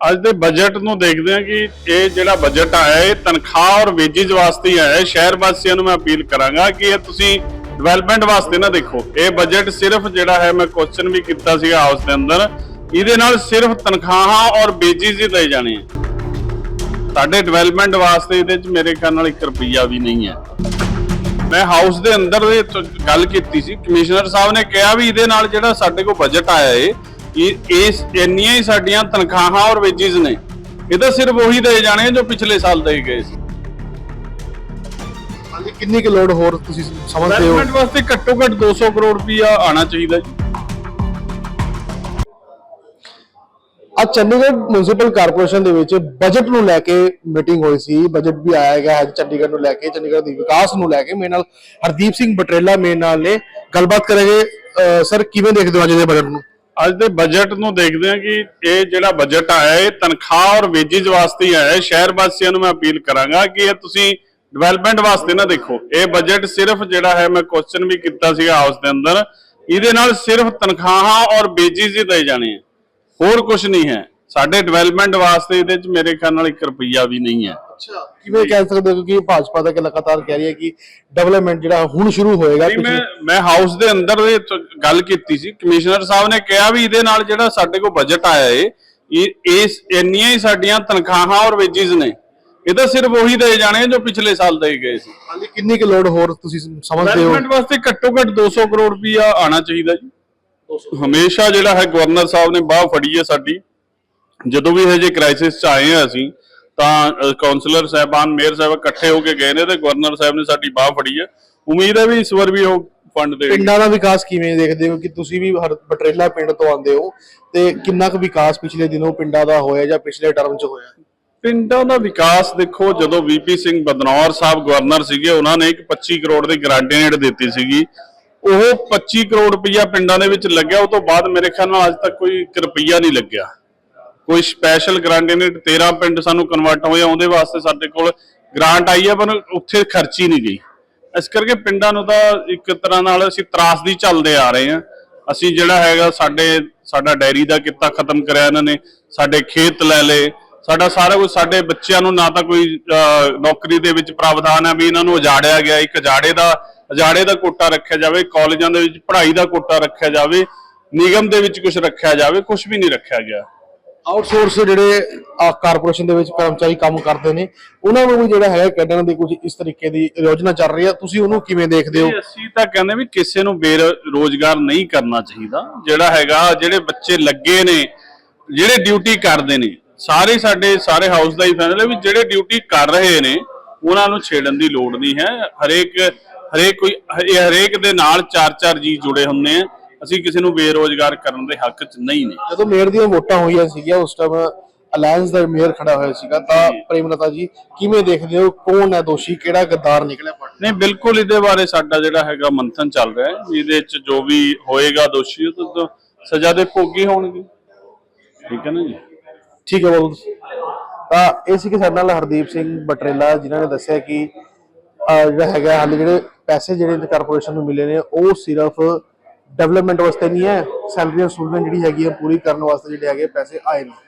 ਅੱਜ ਦੇ ਬਜਟ ਨੂੰ ਦੇਖਦੇ ਹਾਂ ਕਿ ਇਹ ਜਿਹੜਾ ਬਜਟ ਆਇਆ, ਇਹ ਤਨਖਾਹ ਔਰ ਵੇਜਿਸ ਵਾਸਤੇ ਆਇਆ। ਹੈ ਸ਼ਹਿਰ ਵਾਸੀਆਂ ਨੂੰ ਮੈਂ ਅਪੀਲ ਕਰਾਂਗਾ ਕਿ ਇਹ ਤੁਸੀਂ ਡਿਵੈਲਪਮੈਂਟ ਵਾਸਤੇ ਨਾ ਦੇਖੋ। ਇਹ ਬਜਟ ਸਿਰਫ ਜਿਹੜਾ ਹੈ, ਮੈਂ ਕੁਐਸਚਨ ਵੀ ਕੀਤਾ ਸੀਗਾ ਹਾਊਸ ਦੇ ਅੰਦਰ, ਇਹਦੇ ਨਾਲ ਸਿਰਫ ਤਨਖਾਹਾਂ ਔਰ ਵੇਜਿਸ ਹੀ ਲਏ ਜਾਣੇ ਆ। ਸਾਡੇ ਡਿਵੈਲਪਮੈਂਟ ਵਾਸਤੇ ਇਹਦੇ ਚ ਮੇਰੇ ਖਿਆਲ ਨਾਲ 1 ਰੁਪਈਆ ਵੀ ਨਹੀਂ ਹੈ। ਮੈਂ ਹਾਊਸ ਦੇ ਅੰਦਰ ਗੱਲ ਕੀਤੀ ਸੀ। ਕਮਿਸ਼ਨਰ ਸਾਹਿਬ ਨੇ ਕਿਹਾ ਵੀ ਇਹਦੇ ਨਾਲ ਜਿਹੜਾ ਸਾਡੇ ਕੋਲ ਬਜਟ ਆਇਆ ਏ ਇਹ ਇਸ ਇੰਨੀਆਂ ਹੀ ਸਾਡੀਆਂ ਤਨਖਾਹਾਂ ਔਰ ਵੇਜਿਸ ਨੇ। ਇਹ ਤਾਂ ਸਿਰਫ ਉਹੀ ਦੇ ਜਾਣੇ ਆ ਜੋ ਪਿਛਲੇ ਸਾਲ ਦੇ ਗਏ ਸੀ। ਹਾਂਜੀ ਕਿੰਨੀ ਕੁ ਲੋਡ ਹੋਰ ਤੁਸੀਂ ਸਮਝਦੇ ਹੋ? ਡਿਵੈਲਪਮੈਂਟ ਵਾਸਤੇ ਘੱਟੋ ਘੱਟ 200 ਕਰੋੜ ਰੁਪਈਆ ਆਣਾ ਚਾਹੀਦਾ ਜੀ। ਅੱਜ ਚੰਡੀਗੜ੍ਹ ਮਿਊਨਿਸਪਲ ਕਾਰਪੋਰੇਸ਼ਨ ਦੇ ਵਿੱਚ ਬਜਟ ਨੂੰ ਲੈ ਕੇ ਮੀਟਿੰਗ ਹੋਈ ਸੀ। ਬਜਟ ਵੀ ਆਇਆ ਗਿਆ ਹੈ ਚੰਡੀਗੜ੍ਹ ਨੂੰ ਲੈ ਕੇ ਚੰਡੀਗੜ੍ਹ ਦੇ ਵਿਕਾਸ ਨੂੰ ਲੈ ਕੇ। ਮੇਰੇ ਨਾਲ ਹਰਦੀਪ ਸਿੰਘ ਬਟਰੇਲਾ ਮੇਰੇ ਨਾਲ ਨੇ। ਗੱਲਬਾਤ ਕਰਾਂਗੇ। ਸਰ ਕਿਵੇਂ ਦੇਖਦੇ ਹੋ ਅੱਜ ਦੇ ਬਜਟ ਨੂੰ? ਅੱਜ ਦੇ ਬਜਟ ਨੂੰ ਦੇਖਦੇ ਹਾਂ ਕਿ ਇਹ ਜਿਹੜਾ ਬਜਟ ਆਇਆ, ਇਹ ਤਨਖਾਹ ਔਰ ਵੇਜਿਸ ਵਾਸਤੇ ਆਇਆ। ਹੈ ਸ਼ਹਿਰ ਵਾਸੀਆਂ ਨੂੰ ਮੈਂ ਅਪੀਲ ਕਰਾਂਗਾ ਕਿ ਇਹ ਤੁਸੀਂ ਡਿਵੈਲਪਮੈਂਟ ਵਾਸਤੇ ਨਾ ਦੇਖੋ। ਇਹ ਬਜਟ ਸਿਰਫ ਜਿਹੜਾ ਹੈ, ਮੈਂ ਕੁਐਸਚਨ ਵੀ ਕੀਤਾ ਸੀਗਾ ਹਾਊਸ ਦੇ ਅੰਦਰ, ਇਹਦੇ ਨਾਲ ਸਿਰਫ ਤਨਖਾਹਾਂ ਔਰ ਵੇਜਿਸ ਹੀ ਦੇ ਜਾਣੇ ਆ। ਹੋਰ ਕੁਝ ਨਹੀਂ ਹੈ। ਸਾਡੇ ਡਿਵੈਲਪਮੈਂਟ ਵਾਸਤੇ ਇਹਦੇ ਚ ਮੇਰੇ ਖਿਆਲ ਨਾਲ 1 ਰੁਪਈਆ ਵੀ ਨਹੀਂ ਹੈ। ਅੱਛਾ। ਕਿਵੇਂ ਕਹਿ ਸਕਦੇ ਹੋ ਕਿ ਭਾਜਪਾ ਦਾ ਕਿ ਲਗਾਤਾਰ ਕਹਿ ਰਹੀ ਹੈ ਕਿ ਡਿਵੈਲਪਮੈਂਟ ਜਿਹੜਾ ਹੁਣ ਸ਼ੁਰੂ ਹੋਏਗਾ ਨਹੀਂ ਮੈਂ ਮੈਂ ਹਾਊਸ ਦੇ ਅੰਦਰ ਇਹ ਤ- ਗੱਲ ਕੀਤੀ ਸੀ। ਕਮਿਸ਼ਨਰ ਸਾਹਿਬ ਨੇ ਕਿਹਾ ਵੀ ਇਹਦੇ ਨਾਲ ਜਿਹੜਾ ਸਾਡੇ ਕੋਲ ਬਜਟ ਆਇਆ ਏ ਇਹ ਇਸ ਇੰਨੀਆਂ ਹੀ ਸਾਡੀਆਂ ਤਨਖਾਹਾਂ ਔਰ ਵੇਜਿਸ ਨੇ। ਇਹ ਤਾਂ ਸਿਰਫ ਉਹੀ ਦੇ ਜਾਣੇ ਜੋ ਪਿਛਲੇ ਸਾਲ ਦੇ ਗਏ ਸੀ। ਹਾਂਜੀ ਕਿੰਨੀ ਕੁ ਲੋਡ ਹੋਰ ਤੁਸੀਂ ਸਮਝਦੇ ਹੋ? ਡਿਵੈਲਪਮੈਂਟ ਵਾਸਤੇ ਘੱਟੋ ਘੱਟ 200 ਕਰੋੜ ਰੁਪਈਆ ਆਣਾ ਚਾਹੀਦਾ ਜੀ। ਹਮੇਸ਼ਾ ਜਿਹੜਾ ਹੈ ਗਵਰਨਰ ਸਾਹਿਬ ਨੇ ਬਾਹ ਫੜੀ ਹੈ ਸਾਡੀ। ਜਦੋਂ ਵੀ ਇਹ ਜੇ ਕ੍ਰਾਈਸਿਸ ਚ ਆਏ ਆ ਅਸੀਂ ਤਾਂ ਕਾਉਂਸਲਰ ਸਾਹਿਬਾਨ ਮੇਅਰ ਸਾਹਿਬ ਇਕੱਠੇ ਹੋ ਕੇ ਗਏ ਨੇ ਤੇ ਗਵਰਨਰ ਸਾਹਿਬ ਨੇ ਸਾਡੀ ਬਾਹ ਫੜੀ ਹੈ। ਉਮੀਦ ਹੈ ਵੀ ਇਸ ਵਾਰ ਵੀ ਉਹ ਫੰਡ ਦੇਣਗੇ। ਪਿੰਡਾਂ ਦਾ ਵਿਕਾਸ ਕਿਵੇਂ ਦੇਖਦੇ ਹੋ? ਕਿ ਤੁਸੀਂ ਵੀ ਹਰ ਬਟਰੇਲਾ ਪਿੰਡ ਤੋਂ ਆਉਂਦੇ ਹੋ ਤੇ ਕਿੰਨਾ ਕੁ ਵਿਕਾਸ ਪਿਛਲੇ ਦਿਨੋਂ ਪਿੰਡਾਂ ਦਾ ਹੋਇਆ ਜਾਂ ਪਿਛਲੇ ਟਰਮ 'ਚ ਹੋਇਆ? ਪਿੰਡਾਂ ਦਾ ਵਿਕਾਸ ਦੇਖੋ ਜਦੋਂ ਵੀਪੀ ਸਿੰਘ ਬਦਨੌਰ ਸਾਹਿਬ ਗਵਰਨਰ ਸੀਗੇ ਉਹਨਾਂ ਨੇ ਇੱਕ 25 ਕਰੋੜ ਦੀ ਗ੍ਰਾਂਟੇਡ ਦਿੱਤੀ ਸੀਗੀ। ਉਹ 25 ਕਰੋੜ ਰੁਪਈਆ ਪਿੰਡਾਂ ਦੇ ਵਿੱਚ ਲੱਗਿਆ ਉਹ ਤੋਂ ਬਾਅਦ ਮੇਰੇ ਖਿਆਲ ਨਾਲ ਅੱਜ ਤੱਕ ਕੋਈ 1 ਰੁਪਈਆ ਨਹੀਂ ਲੱਗਿਆ। ਕੋਈ ਸਪੈਸ਼ਲ ਗ੍ਰਾਂਟੇਡ 13 ਪਿੰਡ ਸਾਨੂੰ ਕਨਵਰਟ ਹੋਏ ਆ, ਉਹਦੇ ਵਾਸਤੇ ਸਾਡੇ ਕੋਲ ਗ੍ਰਾਂਟ ਆਈ ਹੈ ਪਰ ਉੱਥੇ ਖਰਚੀ ਨਹੀਂ ਗਈ। ਇਸ ਕਰਕੇ ਪਿੰਡਾਂ ਨੂੰ ਤਾਂ ਇੱਕ ਤਰ੍ਹਾਂ ਨਾਲ ਅਸੀਂ ਤਰਾਸਦੀ ਚੱਲਦੇ ਆ ਰਹੇ ਹਾਂ ਅਸੀਂ ਜਿਹੜਾ ਹੈਗਾ ਸਾਡੇ ਸਾਡਾ ਡੈਰੀ ਦਾ ਕਿੱਤਾ ਖਤਮ ਕਰਿਆ ਇਹਨਾਂ ਨੇ ਸਾਡੇ ਖੇਤ ਲੈ ਲਏ ਸਾਡਾ ਸਾਰਾ ਕੁਝ ਸਾਡੇ ਬੱਚਿਆਂ ਨੂੰ ਨਾ ਤਾਂ ਕੋਈ ਅਹ, ਨੌਕਰੀ ਦੇ ਵਿੱਚ ਪ੍ਰਾਵਧਾਨ ਹੈ ਵੀ ਇਹਨਾਂ ਨੂੰ ਉਜਾੜਿਆ ਗਿਆ ਇੱਕ ਉਜਾੜੇ ਦਾ ਉਜਾੜੇ ਦਾ ਕੋਟਾ ਰੱਖਿਆ ਜਾਵੇ ਕਾਲਜਾਂ ਦੇ ਵਿੱਚ ਪੜ੍ਹਾਈ ਦਾ ਕੋਟਾ ਰੱਖਿਆ ਜਾਵੇ ਨਿਗਮ ਦੇ ਵਿੱਚ ਕੁਝ ਰੱਖਿਆ ਜਾਵੇ ਕੁਝ ਵੀ ਨਹੀਂ ਰੱਖਿਆ ਗਿਆ। ਆਊਟਸੋਰਸ ਜਿਹੜੇ ਕਾਰਪੋਰੇਸ਼ਨ ਦੇ ਵਿੱਚ ਕਰਮਚਾਰੀ ਕੰਮ ਕਰਦੇ ਨੇ, ਉਹਨਾਂ ਨੂੰ ਵੀ ਜਿਹੜਾ ਹੈ ਕੱਢਣ ਦੀ ਕੁਝ ਇਸ ਤਰੀਕੇ ਦੀ ਯੋਜਨਾ ਚੱਲ ਰਹੀ ਹੈ ਤੁਸੀਂ ਉਹਨੂੰ ਕਿਵੇਂ ਦੇਖਦੇ ਹੋ? ਅਸੀਂ ਤਾਂ ਕਹਿੰਦੇ ਵੀ ਕਿਸੇ ਨੂੰ ਬੇਰੋਜ਼ਗਾਰ ਨਹੀਂ ਕਰਨਾ ਚਾਹੀਦਾ। ਜਿਹੜਾ ਹੈਗਾ, ਜਿਹੜੇ ਬੱਚੇ ਲੱਗੇ ਨੇ, ਜਿਹੜੇ ਡਿਊਟੀ ਕਰਦੇ ਨੇ, ਸਾਰੇ ਸਾਡੇ, ਸਾਰੇ ਹਾਊਸ ਦਾ ਹੀ ਫੈਸਲਾ ਵੀ ਜਿਹੜੇ ਡਿਊਟੀ ਕਰ ਰਹੇ ਨੇ, ਉਹਨਾਂ ਨੂੰ ਛੇੜਨ ਦੀ ਲੋੜ ਨਹੀਂ ਹੈ। ਹਰੇਕ ਹਰੇਕ ਕੋਈ ਹਰੇਕ ਦੇ ਨਾਲ ਚਾਰ ਚਾਰ ਜੀ ਜੁੜੇ ਹੁੰਦੇ ਆ। ਅਸੀਂ ਕਿਸੇ ਨੂੰ ਬੇਰੋਜ਼ਗਾਰ ਕਰਨ ਦੇ ਹੱਕ 'ਚ ਨਹੀਂ ਨੇ। ਜਦੋਂ ਮੇਅਰ ਦੀਆਂ ਵੋਟਾਂ ਹੋਈਆਂ ਸੀਗੀਆਂ ਉਸ ਟਾਈਮ ਅਲਾਈਅੰਸ ਦਾ ਮੇਅਰ ਖੜਾ ਹੋਇਆ ਸੀਗਾ ਤਾਂ ਪ੍ਰੇਮਲਤਾ ਜੀ ਕਿਵੇਂ ਦੇਖਦੇ ਹੋ ਕੌਣ ਹੈ ਦੋਸ਼ੀ ਕਿਹੜਾ ਗੱਦਾਰ ਨਿਕਲਿਆ ਪਾਰਟੀ ਨਹੀਂ ਬਿਲਕੁਲ ਇਹਦੇ ਬਾਰੇ ਸਾਡਾ ਜਿਹੜਾ ਹੈਗਾ ਮੰਥਨ ਚੱਲ ਰਿਹਾ ਹੈ। ਇਹਦੇ ਵਿੱਚ ਜੋ ਵੀ ਹੋਏਗਾ ਦੋਸ਼ੀ ਉਹ ਤਾਂ- ਸਜ਼ਾ ਦੇ ਭੋਗੀ ਹੋਣਗੇ। ਠੀਕ ਹੈ ਨਾ ਜੀ? ਠੀਕ ਹੈ ਬਾਬੂ ਤਾਂ ਇਹ ਸੀ ਕਿ ਸਾਡੇ ਨਾਲ ਹਰਦੀਪ ਸਿੰਘ ਬਟਰੇਲਾ ਜਿਨ੍ਹਾਂ ਨੇ ਦੱਸਿਆ ਕਿ ਜਿਹੜਾ ਹੈਗਾ ਹਾਲੇ ਜਿਹੜੇ ਪੈਸੇ ਜਿਹੜੇ ਕਾਰਪੋਰੇਸ਼ਨ ਨੂੰ ਮਿਲੇ ਨੇ ਉਹ ਸਿਰਫ ਡਿਵੈਲਪਮੈਂਟ ਵਾਸਤੇ ਨਹੀਂ ਹੈ ਸੈਲਰੀਆਂ ਸਹੂਲਤਾਂ ਜਿਹੜੀ ਹੈ ਪੂਰੀ ਕਰਨ ਵਾਸਤੇ ਜਿਹੜੇ ਹੈਗੇ ਪੈਸੇ ਆਏ ਨੇ।